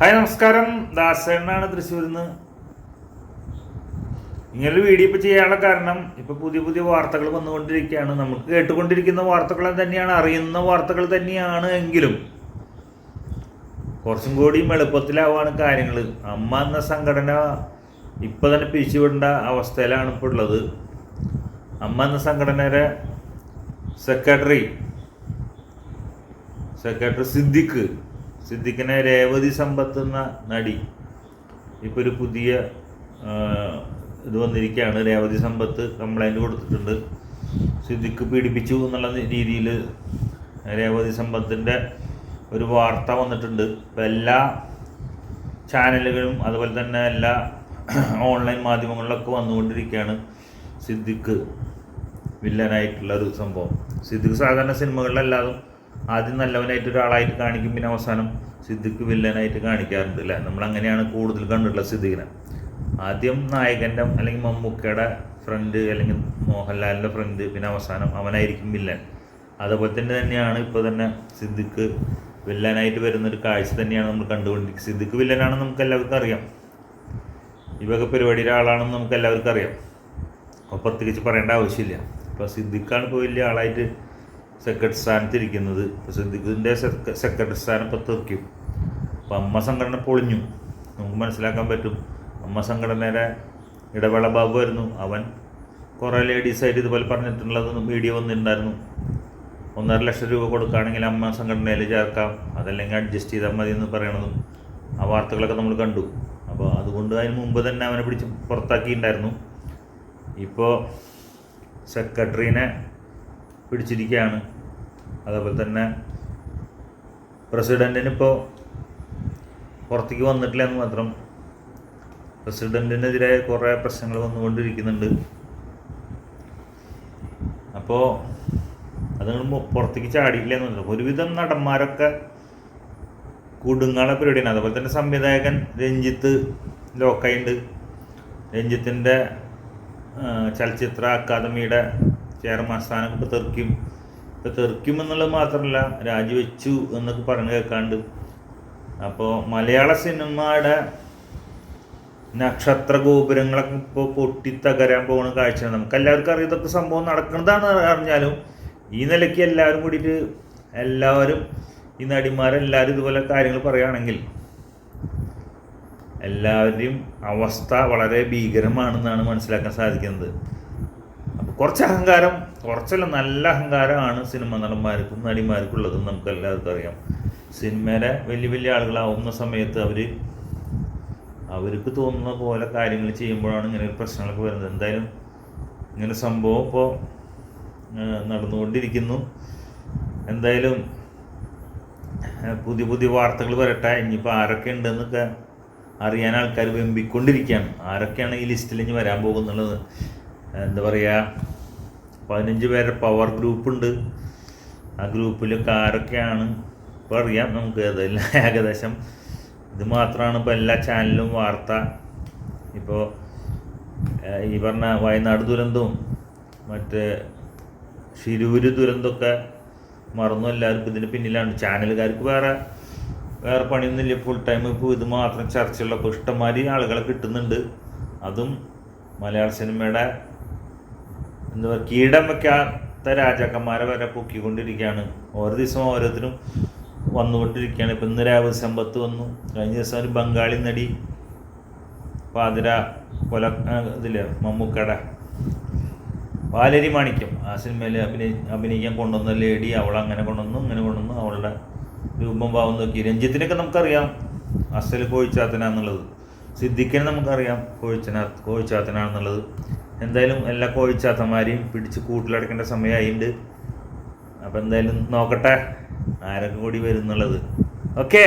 Hi നമസ്കാരം. ദാസേണ്ണാണ് തൃശ്ശൂരിൽ നിന്ന് ഇങ്ങനൊരു വീഡിയോ ഇപ്പോൾ ചെയ്യാനുള്ള കാരണം ഇപ്പോൾ പുതിയ പുതിയ വാർത്തകൾ വന്നുകൊണ്ടിരിക്കുകയാണ്. നമുക്ക് കേട്ടുകൊണ്ടിരിക്കുന്ന വാർത്തകൾ തന്നെയാണ് അറിയുന്ന വാർത്തകൾ തന്നെയാണ് എങ്കിലും കുറച്ചും കൂടിയും എളുപ്പത്തിലാവാണ് കാര്യങ്ങൾ അമ്മ എന്ന സംഘടന ഇപ്പോൾ തന്നെ പിരിച്ചുവിടേണ്ട അവസ്ഥയിലാണ് ഇപ്പോൾ ഉള്ളത്. അമ്മ എന്ന സംഘടനയുടെ സെക്രട്ടറി സെക്രട്ടറി സിദ്ദിഖ് സിദ്ദിഖിനെ രേവതി സമ്പത്ത് എന്ന നടി ഇപ്പോൾ ഒരു പുതിയ ഇത് വന്നിരിക്കുകയാണ്. രേവതി സമ്പത്ത് കംപ്ലൈന്റ് കൊടുത്തിട്ടുണ്ട്. സിദ്ദിഖ് പീഡിപ്പിച്ചു എന്നുള്ള രീതിയിൽ രേവതി സമ്പത്തിന്റെ ഒരു വാർത്ത വന്നിട്ടുണ്ട്. ഇപ്പം എല്ലാ ചാനലുകളും അതുപോലെ തന്നെ എല്ലാ ഓൺലൈൻ മാധ്യമങ്ങളിലൊക്കെ വന്നുകൊണ്ടിരിക്കുകയാണ് സിദ്ദിഖ് വില്ലനായിട്ടുള്ള ഒരു സംഭവം. സിദ്ദിഖ് സാധാരണ സിനിമകളിലെല്ലാതും ആദ്യം നല്ലവനായിട്ട് ഒരാളായിട്ട് കാണിക്കും പിന്നെ അവസാനം സിദ്ദിഖ് വില്ലനായിട്ട് കാണിക്കാറുണ്ട് അല്ലേ? നമ്മൾ അങ്ങനെയാണ് കൂടുതൽ കണ്ടിട്ടുള്ളത് സിദ്ദിഖിനെ. ആദ്യം നായകന്റെ അല്ലെങ്കിൽ മമ്മൂക്കയുടെ ഫ്രണ്ട് അല്ലെങ്കിൽ മോഹൻലാലിന്റെ ഫ്രണ്ട് പിന്നെ അവസാനം അവനായിരിക്കും വില്ലൻ. അതുപോലെ തന്നെ തന്നെയാണ് ഇപ്പോൾ തന്നെ സിദ്ദിഖ് വില്ലനായിട്ട് വരുന്നൊരു കാഴ്ച തന്നെയാണ് നമ്മൾ കണ്ടുകൊണ്ടിരിക്കുന്നത്. സിദ്ദിഖ് വില്ലനാണെന്ന് നമുക്ക് എല്ലാവർക്കും അറിയാം. ഇവക പരിപാടിയിലെ ആളാണെന്ന് നമുക്ക് എല്ലാവർക്കും അറിയാം. അപ്പോൾ പ്രത്യേകിച്ച് പറയേണ്ട ആവശ്യമില്ല. ഇപ്പോൾ സിദ്ദിഖാണ് ഇപ്പോൾ വലിയ ആളായിട്ട് സെക്രട്ടറി സ്ഥാനത്തിരിക്കുന്നത് ഇപ്പോൾ സിദ്ദിഖിന്റെ സെക്രട്ടറി സ്ഥാനം ഇപ്പോൾ തീർക്കും അപ്പോൾ അമ്മ സംഘടന പൊളിഞ്ഞു. നമുക്ക് മനസ്സിലാക്കാൻ പറ്റും. അമ്മ സംഘടനയുടെ ഇടവേള ബാബു ആയിരുന്നു. അവൻ കുറേ ലേഡീസായിട്ട് ഇതുപോലെ പറഞ്ഞിട്ടുള്ളത് മീഡിയ വന്നിട്ടുണ്ടായിരുന്നു. ഒന്നര ലക്ഷം രൂപ കൊടുക്കുകയാണെങ്കിൽ അമ്മ സംഘടനയിൽ ചേർക്കാം. അതല്ലെങ്കിൽ അഡ്ജസ്റ്റ് ചെയ്താൽ മതി എന്ന് പറയണതും ആ വാർത്തകളൊക്കെ നമ്മൾ കണ്ടു. അപ്പോൾ അതുകൊണ്ട് അതിന് മുമ്പ് തന്നെ അവനെ പിടിച്ച് പുറത്താക്കിയിട്ടുണ്ടായിരുന്നു. ഇപ്പോൾ സെക്രട്ടറീനെ പിടിച്ചിരിക്കുകയാണ്. അതേപോലെ തന്നെ പ്രസിഡന്റിനിപ്പോൾ പുറത്തേക്ക് വന്നിട്ടില്ല എന്ന് മാത്രം. പ്രസിഡന്റിനെതിരെ കുറേ പ്രശ്നങ്ങൾ വന്നുകൊണ്ടിരിക്കുന്നുണ്ട്. അപ്പോൾ അത് പുറത്തേക്ക് ചാടിയില്ല എന്ന് പറഞ്ഞു ഒരുവിധം നടന്മാരൊക്കെ കുടുങ്ങാളെ പരിപാടിയാണ്. അതുപോലെ തന്നെ സംവിധായകൻ രഞ്ജിത്ത് ലോക്കായുണ്ട് രഞ്ജിത്തിന്റെ ചലച്ചിത്ര അക്കാദമിയുടെ ചെയർമാൻ സ്ഥാനം ഇപ്പോൾ തെറിക്കും. ഇപ്പോൾ തെറിക്കും എന്നുള്ളത് മാത്രമല്ല രാജിവെച്ചു എന്നൊക്കെ പറഞ്ഞു കേൾക്കാണ്ട്. അപ്പോൾ മലയാള സിനിമയുടെ നക്ഷത്ര ഗോപുരങ്ങളൊക്കെ ഇപ്പോൾ പൊട്ടിത്തകരാൻ പോകുന്ന കാഴ്ചയാണ്. നമുക്ക് എല്ലാവർക്കും അറിയാം ഇതൊക്കെ സംഭവം നടക്കുന്നതാണ് അറിഞ്ഞാലും ഈ നിലയ്ക്ക് എല്ലാവരും കൂടിയിട്ട് എല്ലാവരും ഈ നടിമാരെല്ലാവരും ഇതുപോലെ കാര്യങ്ങൾ പറയുകയാണെങ്കിൽ എല്ലാവരുടെയും അവസ്ഥ വളരെ ഭീകരമാണെന്നാണ് മനസ്സിലാക്കാൻ സാധിക്കുന്നത്. കുറച്ച് അഹങ്കാരം കുറച്ചല്ല നല്ല അഹങ്കാരമാണ് സിനിമ നടന്മാർക്കും നടിമാർക്കും ഉള്ളതും നമുക്ക് എല്ലാവർക്കും അറിയാം. സിനിമയിലെ വലിയ വലിയ ആളുകളാവുന്ന സമയത്ത് അവർ അവർക്ക് തോന്നുന്ന പോലെ കാര്യങ്ങൾ ചെയ്യുമ്പോഴാണ് ഇങ്ങനെ പ്രശ്നങ്ങളൊക്കെ വരുന്നത്. എന്തായാലും ഇങ്ങനെ സംഭവം ഇപ്പോൾ നടന്നുകൊണ്ടിരിക്കുന്നു. എന്തായാലും പുതിയ പുതിയ വാർത്തകൾ വരട്ടെ. ഇനിയിപ്പോൾ ആരൊക്കെ ഉണ്ടെന്നൊക്കെ അറിയാൻ ആൾക്കാർ വെമ്പിക്കൊണ്ടിരിക്കുകയാണ്. ആരൊക്കെയാണ് ഈ ലിസ്റ്റിൽ ഇനി വരാൻ പോകുന്നുള്ളത്? എന്താ പറയുക പതിനഞ്ച് പേരുടെ പവർ ഗ്രൂപ്പുണ്ട് ആ ഗ്രൂപ്പിലൊക്കെ ആരൊക്കെയാണ്? ഇപ്പോൾ അറിയാം നമുക്ക് അതെല്ലാം ഏകദേശം. ഇത് മാത്രമാണ് ഇപ്പോൾ എല്ലാ ചാനലും വാർത്ത. ഇപ്പോൾ ഈ പറഞ്ഞ വയനാട് ദുരന്തവും മറ്റേ ശിരൂര് ദുരന്തമൊക്കെ മറന്നു എല്ലാവർക്കും. ഇതിന് പിന്നിലാണ്. ചാനലുകാർക്ക് വേറെ വേറെ പണിയൊന്നുമില്ല. ഫുൾ ടൈം ഇപ്പോൾ ഇത് മാത്രം ചർച്ചയുള്ളപ്പോൾ ഇഷ്ടംമാതിരി ആളുകളെ കിട്ടുന്നുണ്ട്. അതും മലയാള സിനിമയുടെ എന്താ പറയുക കീടം വെക്കാത്ത രാജാക്കന്മാരെ വരെ പൊക്കിക്കൊണ്ടിരിക്കുകയാണ്. ഓരോ ദിവസം ഓരോരുത്തരും വന്നുകൊണ്ടിരിക്കുകയാണ്. ഇപ്പം ഇന്ന് രാവിലെ സമ്പത്ത് വന്നു. കഴിഞ്ഞ ദിവസം ഒരു ബംഗാളി നടി പാതിര കൊല ഇതില്ലേ മമ്മൂക്കട പാലരി മാണിക്യം ആ സിനിമയിൽ അഭിനയി അഭിനയിക്കാൻ കൊണ്ടുവന്ന ലേഡി അവൾ അങ്ങനെ കൊണ്ടുവന്നു ഇങ്ങനെ കൊണ്ടുവന്നു. അവളുടെ രൂപം ഭാവം നോക്കി. രഞ്ജിത്തിനൊക്കെ നമുക്കറിയാം അസൽ കോഴിച്ചാത്തനാന്നുള്ളത്. സിദ്ദിഖിനെ നമുക്കറിയാം കോഴിച്ചന കോഴിച്ചാത്തനാണെന്നുള്ളത്. എന്തായാലും എല്ലാ കോഴിച്ചാത്തന്മാരെയും പിടിച്ച് കൂട്ടിലടക്കേണ്ട സമയമായിട്ടുണ്ട് അപ്പോൾ എന്തായാലും നോക്കട്ടെ ആരൊക്കെ കൂടി വരുന്നുള്ളത് ഓക്കേ.